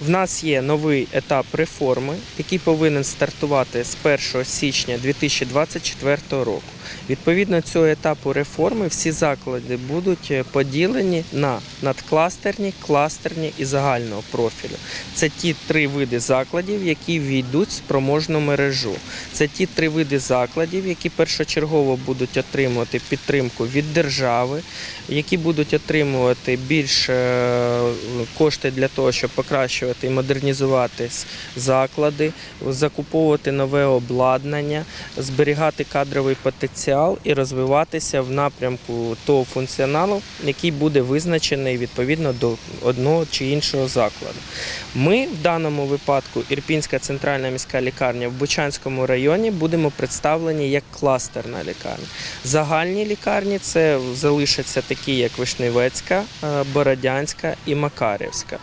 В нас є новий етап реформи, який повинен стартувати з 1 січня 2024 року. Відповідно цього етапу реформи всі заклади будуть е, поділені на надкластерні, кластерні і загального профілю. Це ті три види закладів, які війдуть в спроможну мережу. Це ті три види закладів, які першочергово будуть отримувати підтримку від держави, які будуть отримувати більш е, кошти для того, щоб покращувати і модернізувати заклади, закуповувати нове обладнання, зберігати кадровий потенціал і розвиватися в напрямку того функціоналу, який буде визначений відповідно до одного чи іншого закладу. Ми в даному випадку Ірпінська центральна міська лікарня в Бучанському районі будемо представлені як кластерна лікарня. Загальні лікарні це залишаться такі, як Вишневецька, е, Бородянська і Макарівська.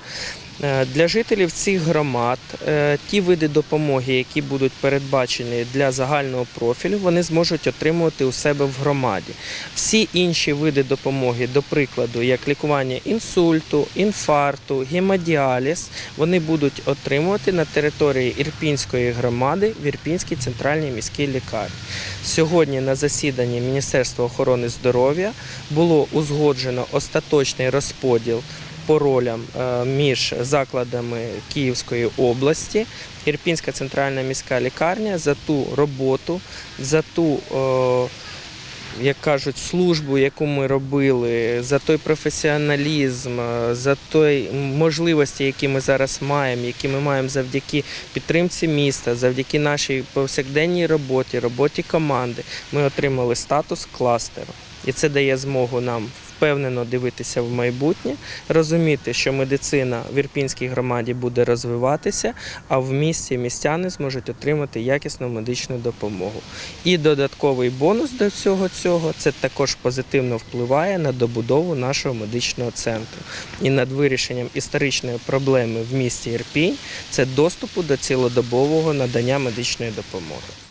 Е, Для жителів цих громад е, ті види допомоги, які будуть передбачені для загального профілю, вони зможуть отримувати у себе в громаді. Всі інші види допомоги, до прикладу, як лікування інсульту, інфаркту, гемодіаліз, вони будуть отримувати на території Ірпінської громади в Ірпінській центральній міській лікарні. Сьогодні на засіданні Міністерства охорони здоров'я було узгоджено остаточний розподіл по ролям е, між закладами Київської області. Ірпінська центральна міська лікарня за ту роботу, за ту, е, як кажуть, службу, яку ми робили, за той професіоналізм, е, за той можливості, які ми зараз маємо, які ми маємо завдяки підтримці міста, завдяки нашій повсякденній роботі, роботі команди, ми отримали статус кластеру. І це дає змогу нам впевнено дивитися в майбутнє, розуміти, що медицина в Ірпінській громаді буде розвиватися, а в місті містяни зможуть отримати якісну медичну допомогу. І додатковий бонус до всього цього це також позитивно впливає на добудову нашого медичного центру. І над вирішенням історичної проблеми в місті Ірпінь це доступу до цілодобового надання медичної допомоги.